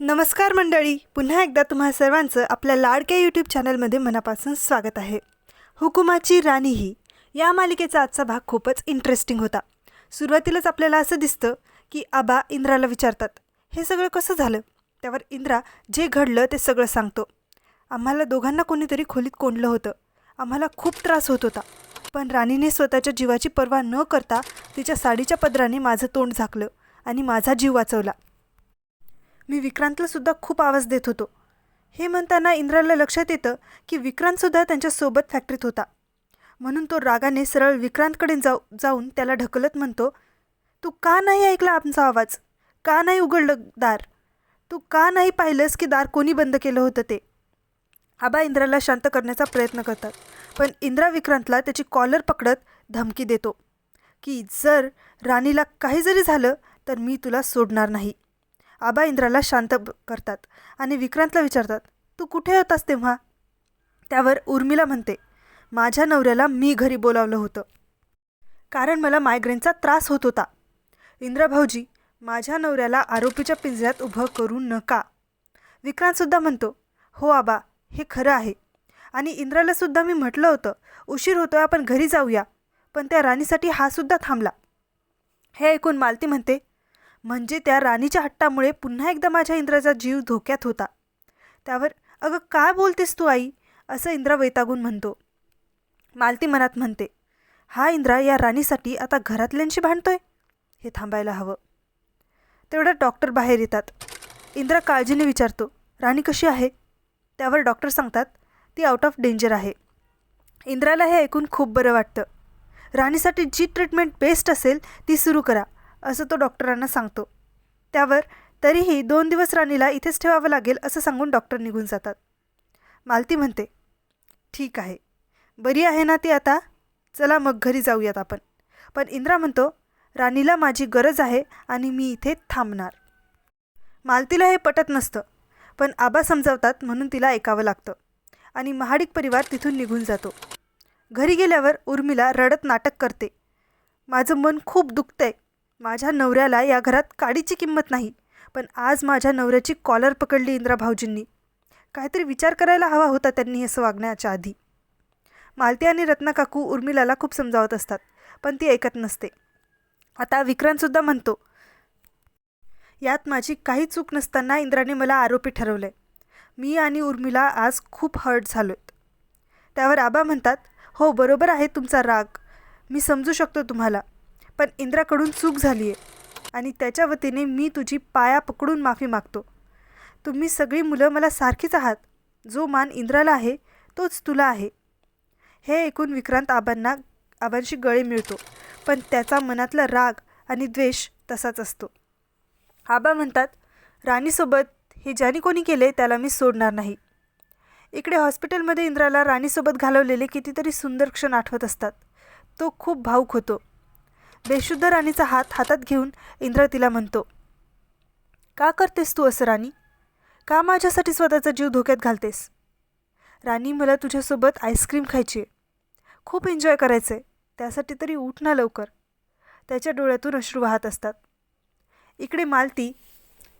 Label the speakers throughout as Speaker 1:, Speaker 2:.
Speaker 1: नमस्कार मंडळी पुन्हा एकदा तुम्हा सर्वांचं आपल्या लाडक्या यूट्यूब चॅनलमध्ये मनापासून स्वागत आहे. हुकुमाची राणी ही या मालिकेचा आजचा भाग खूपच इंटरेस्टिंग होता. सुरुवातीलाच आपल्याला असं दिसतं की आबा इंद्राला विचारतात हे सगळं कसं झालं? त्यावर इंद्रा जे घडलं ते सगळं सांगतो. आम्हाला दोघांना कोणीतरी खोलीत कोंडलं होतं. आम्हाला खूप त्रास होत होता. पण राणीने स्वतःच्या जीवाची पर्वा न करता तिच्या साडीच्या पदराने माझं तोंड झाकलं आणि माझा जीव वाचवला. मी विक्रांतलासुद्धा खूप आवाज देत होतो. हे म्हणताना इंद्राला लक्षात येतं की विक्रांतसुद्धा त्यांच्यासोबत फॅक्टरीत होता. म्हणून तो रागाने सरळ विक्रांतकडे जाऊ जाऊन त्याला ढकलत म्हणतो तू का नाही ऐकला आमचा आवाज? का नाही उघडलं दार? तू का नाही पाहिलंस की दार कोणी बंद केलं होतं ते? आबा इंद्राला शांत करण्याचा प्रयत्न करतात पण इंद्रा विक्रांतला त्याची कॉलर पकडत धमकी देतो की जर राणीला काही जरी झालं तर मी तुला सोडणार नाही. आबा इंद्राला शांत करतात आणि विक्रांतला विचारतात तू कुठे होतास तेव्हा? त्यावर उर्मिला म्हणते माझ्या नवऱ्याला मी घरी बोलावलं होतं. कारण मला मायग्रेनचा त्रास होत होता. इंद्रा भाऊजी माझ्या नवऱ्याला आरोपीच्या पिंजऱ्यात उभं करू नका. विक्रांतसुद्धा म्हणतो हो आबा हे खरं आहे. आणि इंद्रालासुद्धा मी म्हटलं होतं उशीर होतोय आपण घरी जाऊया. पण त्या राणीसाठी हा सुद्धा थांबला. हे ऐकून मालती म्हणते म्हणजे त्या राणीच्या हट्टामुळे पुन्हा एकदा माझ्या इंद्राचा जीव धोक्यात होता. त्यावर अगं काय बोलतेस तू आई? असं इंद्रा वैतागून म्हणतो. मालती मनात म्हणते हा इंद्रा या राणीसाठी आता घरातल्यांशी भांडतोय? हे थांबायला हवं. तेवढ्यात डॉक्टर बाहेर येतात. इंद्रा काळजीने विचारतो राणी कशी आहे? त्यावर डॉक्टर सांगतात ती आउट ऑफ डेंजर आहे. इंद्राला हे ऐकून खूप बरं वाटतं. राणीसाठी जी ट्रीटमेंट बेस्ट असेल ती सुरू करा. असं तो डॉक्टरांना सांगतो. त्यावर तरीही दोन दिवस राणीला इथेच ठेवावं लागेल असं सांगून डॉक्टर निघून जातात. मालती म्हणते ठीक आहे. बरी आहे ना ती आता? चला मग घरी जाऊयात आपण. पण इंद्रा म्हणतो राणीला माझी गरज आहे आणि मी इथे थांबणार. मालतीला हे पटत नसतं पण आबा समजावतात म्हणून तिला ऐकावं लागतं आणि महाडिक परिवार तिथून निघून जातो. घरी गेल्यावर उर्मिला रडत नाटक करते. माझं मन खूप दुखतंय. माझ्या नवऱ्याला या घरात काडीची किंमत नाही पण आज माझ्या नवऱ्याची कॉलर पकडली इंद्रा भाऊजींनी. काहीतरी विचार करायला हवा होता त्यांनी असं वागण्याच्या आधी. मालती आणि रत्ना काकू उर्मिलाला खूप समजावत असतात पण ती ऐकत नसते. आता विक्रांतसुद्धा म्हणतो यात माझी काही चूक नसताना इंद्राने मला आरोपी ठरवलंय. मी आणि उर्मिला आज खूप हर्ट झालोत त्यावर आबा म्हणतात हो बरोबर आहे तुमचा राग. मी समजू शकतो तुम्हाला. पण इंद्राकडून चूक झाली आहे आणि त्याच्या वतीने मी तुझी पाया पकडून माफी मागतो. तुम्ही सगळी मुलं मला सारखीच आहात. जो मान इंद्राला आहे तोच तुला आहे. हे ऐकून विक्रांत आबांना आबांशी गळे मिळतो. पण त्याचा मनातला राग आणि द्वेष तसाच असतो. आबा म्हणतात राणीसोबत हे ज्याने कोणी केले त्याला मी सोडणार नाही. इकडे हॉस्पिटलमध्ये इंद्राला राणीसोबत घालवलेले कितीतरी सुंदर क्षण आठवत असतात. तो खूप भाऊक होतो. बेशुद्ध राणीचा हात हातात घेऊन इंद्र तिला म्हणतो का करतेस तू असं राणी? का माझ्यासाठी स्वतःचा जीव धोक्यात घालतेस? राणी मला तुझ्यासोबत आईस्क्रीम खायची आहे. खूप एन्जॉय करायचं आहे त्यासाठी तरी उठ ना लवकर. त्याच्या डोळ्यातून अश्रू वाहत असतात. इकडे मालती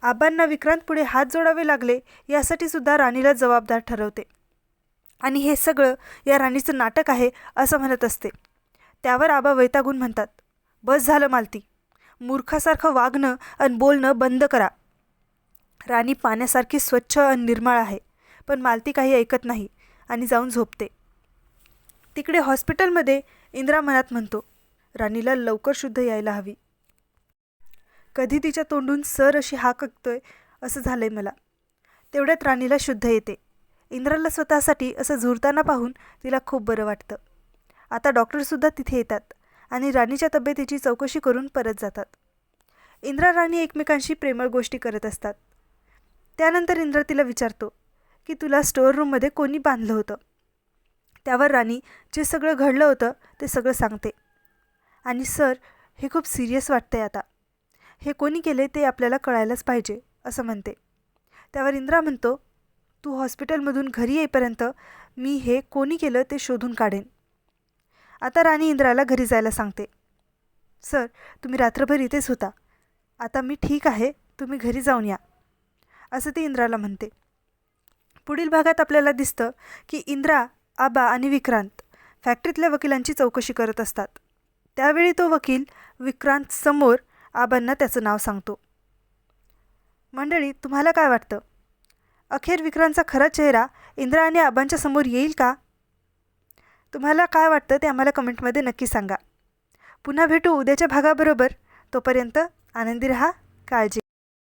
Speaker 1: आबांना विक्रांत पुढे हात जोडावे लागले यासाठी सुद्धा राणीला जबाबदार ठरवते. आणि हे सगळं या राणीचं नाटक आहे असं म्हणत असते. त्यावर आबा वैतागून म्हणतात बस झालं मालती. मूर्खासारखं वागणं आणि बोलणं बंद करा. राणी पाण्यासारखी स्वच्छ आणि निर्मळ आहे पण मालती काही ऐकत नाही आणि जाऊन झोपते. तिकडे हॉस्पिटलमध्ये इंद्रा मनात म्हणतो राणीला लवकर शुद्ध यायला हवी. कधी तिच्या तोंडून सर अशी हाक ऐकतोय असं झालंय मला. तेवढ्यात राणीला शुद्ध येते. इंद्राला स्वतःसाठी असं झुरताना पाहून तिला खूप बरं वाटतं. आता डॉक्टरसुद्धा तिथे येतात. आणि राणीच्या तब्येतीची चौकशी करून परत जातात. इंद्रा राणी एकमेकांशी प्रेमळ गोष्टी करत असतात. त्यानंतर इंद्र तिला विचारतो की तुला स्टोअर रूममध्ये कोणी बांधलं होतं? त्यावर राणी जे सगळं घडलं होतं ते सगळं सांगते. आणि सर हे खूप सिरियस वाटतंय आता. हे कोणी केले ते आपल्याला कळायलाच पाहिजे असं म्हणते. त्यावर इंद्रा म्हणतो तू हॉस्पिटलमधून घरी येईपर्यंत मी हे कोणी केलं ते शोधून काढेन. आता राणी इंद्राला घरी जायला सांगते. सर तुम्ही रात्रभर इथेच होता. आता मी ठीक आहे तुम्ही घरी जाऊन या. असं ती इंद्राला म्हणते. पुढील भागात आपल्याला दिसतं की इंद्रा आबा आणि विक्रांत फॅक्टरीतल्या वकिलांची चौकशी करत असतात. त्यावेळी तो वकील विक्रांत समोर आबांना त्याचं नाव सांगतो. मंडळी तुम्हाला काय वाटतं? अखेर विक्रांतचा खरा चेहरा इंद्रा आणि आबांच्या समोर येईल का? तुम्हाला काय वाटतं ते आम्हाला कमेंटमध्ये नक्की सांगा. पुन्हा भेटू उद्याच्या भागाबरोबर. तोपर्यंत आनंदी रहा काळजी.